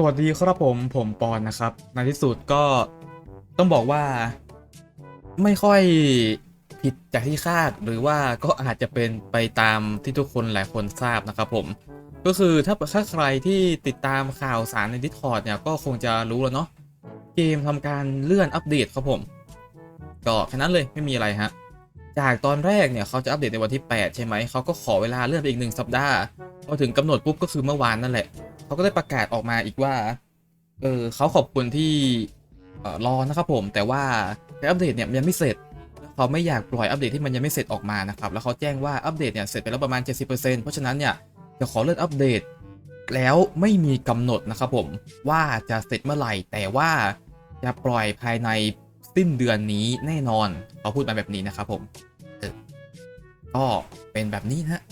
สวัสดีครับผมผมปอนนะครับ ในที่สุดก็ต้องบอกว่า ไม่ค่อยผิดจากที่คาดหรือว่าก็อาจจะเป็นไปตามที่ทุกคนหลายคนทราบนะครับผมก็คือถ้าถ้าใครที่ติดตามข่าวสารใน Discord เนี่ยก็คงจะรู้แล้วเนาะเกมทำการเลื่อนอัปเดตครับผม ก็แค่นั้นเลยไม่มีอะไรฮะ จากตอนแรกเนี่ยเขาจะอัปเดตในวันที่ 8 ใช่ไหม เขาก็ขอเวลาเลื่อนไปอีกหนึ่งสัปดาห์ พอถึงกำหนดปุ๊บก็คือเมื่อวานนั่นแหละ เขาก็ได้ประกาศออกมาอีกว่า เออเขาขอบคุณที่เอ่อรอนะครับผม แต่ว่าการอัปเดตเนี่ยยังไม่เสร็จ เขาไม่อยากปล่อยอัปเดตที่มันยังไม่เสร็จออกมานะครับ แล้วเขาแจ้งว่าอัปเดตเนี่ยเสร็จไปแล้วประมาณ 70%เพราะฉะนั้นเนี่ยจะขอเลื่อนอัปเดต แล้วไม่มีกำหนดนะครับผมว่าจะเสร็จเมื่อไหร่ แต่ว่าจะปล่อยภายใน สิ้นเดือนนี้แน่นอนเขาพูดมาแบบนี้นะครับผมก็เป็นแบบนี้นะฮะ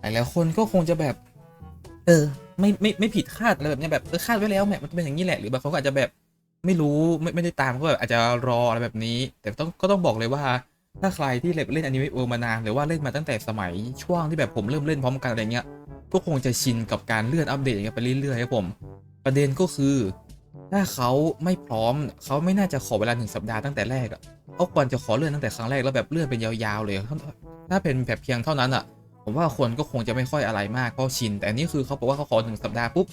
หลายๆคนก็คงจะแบบ เออ ไม่ไม่ไม่ผิดคาดอะไรแบบเนี้ยแบบเออคาดไว้แล้วแหมมันเป็นอย่างนี้แหละหรือบางคนก็อาจจะแบบไม่รู้ไม่ไม่ได้ตามก็แบบอาจจะรออะไรแบบนี้ แต่ต้องก็ต้องบอกเลยว่า ถ้าใครที่เล่นเล่นอนิเมะเออมานานหรือว่าเล่นมาตั้งแต่สมัยช่วงที่แบบผมเริ่มเล่นพร้อมกันอะไรเงี้ยก็คงจะชินกับการเลื่อนอัปเดตอย่างเงี้ยไปเรื่อยๆครับผม ประเด็นก็คือ ถ้าเขาไม่พร้อมเขาไม่น่าจะขอเวลาหนึ่งสัปดาห์ตั้งแต่แรกอะเขาควรจะขอเลื่อนตั้งแต่ครั้งแรกแล้วแบบเลื่อนเป็นยาวๆเลย ถ้าเป็นแบบเพียงเท่านั้นอะผมว่าคนก็คงจะไม่ค่อยอะไรมากเพราะชิน แต่นี่คือเขาบอกว่าเขาขอหนึ่งสัปดาห์ปุ๊บ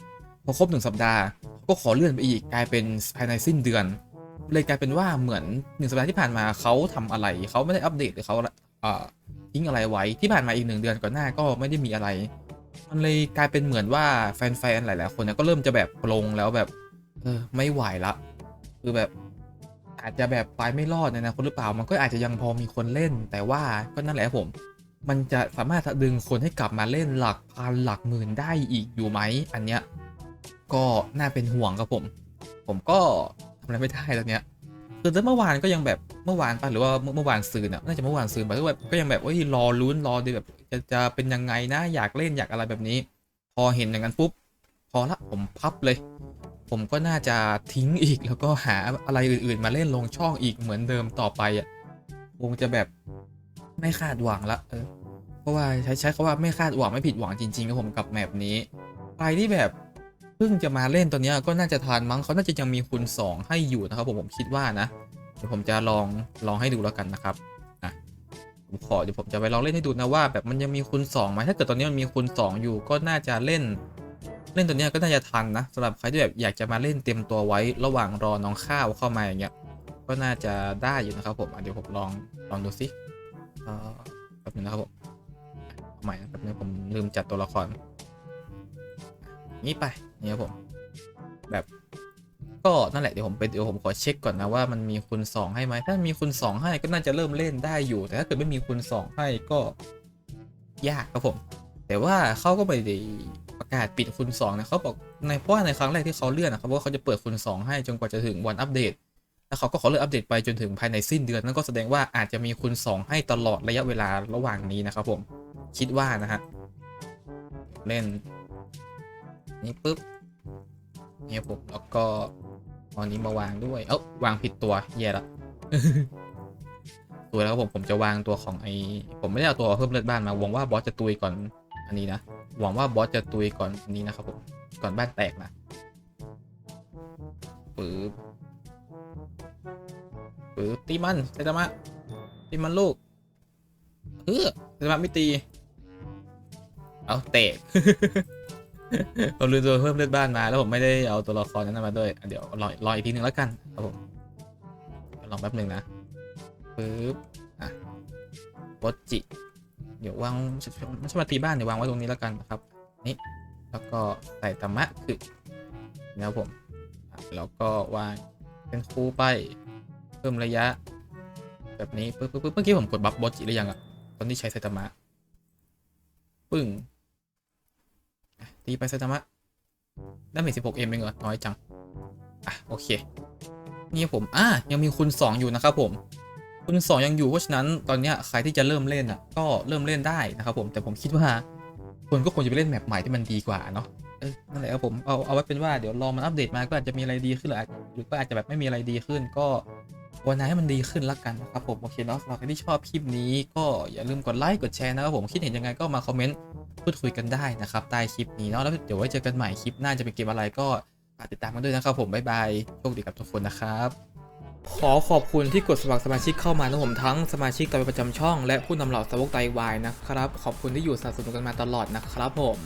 พอครบหนึ่งสัปดาห์ก็ขอเลื่อนไปอีกกลายเป็นภายในสิ้นเดือน เลยกลายเป็นว่าเหมือนหนึ่งสัปดาห์ที่ผ่านมาเขาทำอะไรเขาไม่ได้อัปเดตหรือเขาเอ่อทิ้งอะไรไว้ที่ผ่านมาอีกหนึ่งเดือนก่อนหน้าก็ไม่ได้มีอะไร มันเลยกลายเป็นเหมือนว่าแฟนๆหลาย ๆ คนเนี่ยก็เริ่มจะแบบปลงแล้วแบบ เออ ไม่ไหวละคือแบบ อาจจะแบบไปไม่รอดนอนาคตหรือเปล่ามันก็อาจจะยังพอมีคนเล่น แต่ว่าก็นั่นแหละผม มันจะสามารถดึงคนให้กลับมาเล่นหลักพันหลักหมื่นได้อีกอยู่ไหมอันเนี้ยก็น่าเป็นห่วงครับผม ผมก็ทำอะไรไม่ได้ตอนเนี้ยคือเมื่อวานก็ยังแบบเมื่อวานปะหรือว่าเมื่อเมื่อวานซืนอะน่าจะเมื่อวานซืนไปก็แบบก็ยังแบบว่ารอลุ้นรอดูแบบจะจะเป็นยังไงนะอยากเล่นอยากอะไรแบบนี้ พอเห็นอย่างนั้นปุ๊บพอละผมพับเลย ผมก็น่าจะทิ้งอีกแล้วก็หาอะไรอื่นๆ มาเล่นลงช่องอีกเหมือนเดิมต่อไปอะคงจะแบบไม่คาดหวังละเออเพราะว่าใช้ใช้คำว่าไม่คาดหวังไม่ผิดหวังจริงๆครับผมกับแมปนี้ใครที่แบบเพิ่งจะมาเล่นตัวนี้ก็น่าจะทานมั้งเขาน่าจะยังมีคูณ2ให้อยู่นะครับผมผมคิดว่านะเดี๋ยวผมจะลองลองให้ดูแล้วกันนะครับอะผมขอเดี๋ยวผมจะไปลองเล่นให้ดูนะว่า แบบมันยังมีคูณ2ไหมถ้าเกิดตอนนี้มันมีคูณ2อยู่ก็น่าจะเล่น เล่นตัวเนี้ยก็น่าจะทันนะสำหรับใครที่แบบอยากจะมาเล่นเตรียมตัวไว้ระหว่างรอน้องข้าวเข้ามาอย่างเงี้ยก็น่าจะได้อยู่นะครับผมเดี๋ยวผมลองลองดูสิเออแป๊บนึงนะครับผมใหม่นะแป๊บนึงผมลืมจัดตัวละครนี่ไปนี่ครับผมแบบก็นั่นแหละเดี๋ยวผมไปเดี๋ยวผมขอเช็คก่อนนะว่ามันมีคูณ2ให้ไหมถ้ามีคูณ2ให้ก็น่าจะเริ่มเล่นได้อยู่ แต่ถ้าเกิดไม่มีคูณ2ให้ก็ยากครับผม แต่ว่าเขาก็ไม่ได้ ประกาศปิดคูณ2นะเขาบอกในเพราะว่าในครั้งแรกที่เขาเลื่อนนะครับว่าเขาจะเปิดคูณ2ให้จนกว่าจะถึงวันอัปเดตแล้วเขาก็ขอเลื่อนอัปเดตไปจนถึงภายในสิ้นเดือนนั่นก็แสดงว่าอาจจะมีคูณ2ให้ตลอดระยะเวลาระหว่างนี้นะครับผมคิดว่านะฮะเล่นนี่ปุ๊บเนี่ยผมแล้วก็อันนี้มาวางด้วย เอ้าวางผิดตัวแย่ละตัวแล้วผมผมจะวางตัวของไอผมไม่ได้เอาตัวเพิ่มเลือดบ้านมาหวังว่าบอสจะตุยก่อนอันนี้นะ หวังว่าบอสจะตุยก่อนนี้นะครับผม ก่อนบ้านแตกนะปึ๊บปึ๊บตีมันไซตามะตีมันลูกเฮ้อไซตามะไม่ตี เอาเตะผมลืมตัวเพิ่มเลือดบ้านมา แล้วผมไม่ได้เอาตัวละครนั้นมาด้วย เดี๋ยวรอรออีกทีหนึ่งแล้วกันครับผมลองแป๊บหนึ่งนะปึ๊บอะบอจิ เดี๋ยววางม่ใช่มาตีบ้านเดี๋ยววางไว้ตรงนี้แล้วกันนะครับ นี่แล้วก็ใส่ตามะคือนะครับผม แล้วก็วางเป็นคู่ไป เพิ่มระยะ แบบนี้ปึ๊บปึ๊บปึ๊บเมื่อกี้ผมกดบัฟบอสจิหรือยังอะตอนที่ใช้ไซตามะปึ้งตีไปไซตามะได้เมจ16 m เองเหรอน้อยจัง อะ โอเค นี่ผม อะยังมีคูณ2อยู่นะครับผม คูณ2ยังอยู่เพราะฉะนั้นตอนนี้ใครที่จะเริ่มเล่นอะก็เริ่มเล่นได้นะครับผมแต่ผมคิดว่าคนก็ควรจะไปเล่นแมปใหม่ที่มันดีกว่าเนาะนั่นแหละครับผมเอาเอาไว้เป็นว่าเดี๋ยวรอมันอัปเดตมาก็อาจจะมีอะไรดีขึ้นหรือหรือก็อาจจะแบบไม่มีอะไรดีขึ้น ก็วันไหนให้มันดีขึ้นละกันนะครับผมโอเคเนาะสำหรับใครที่ชอบคลิปนี้ก็อย่าลืมกดไลค์กดแชร์นะครับผมคิดเห็นยังไงก็มาคอมเมนต์พูดคุยกันได้นะครับใต้คลิปนี้เนาะแล้วเดี๋ยวไว้เจอกันใหม่คลิปหน้าจะเป็นเกมอะไรก็ติดตามกันด้วยนะครับผมบ๊ายบายโชคดีกับทุกคนนะครับ ขอขอบคุณที่กดสมัครสมาชิกเข้ามานะผมทั้งสมาชิกตัวประจำช่องและผู้นำเหล่าสาวกไตวายนะครับ ขอบคุณที่อยู่สนับสนุนกันมาตลอดนะครับผม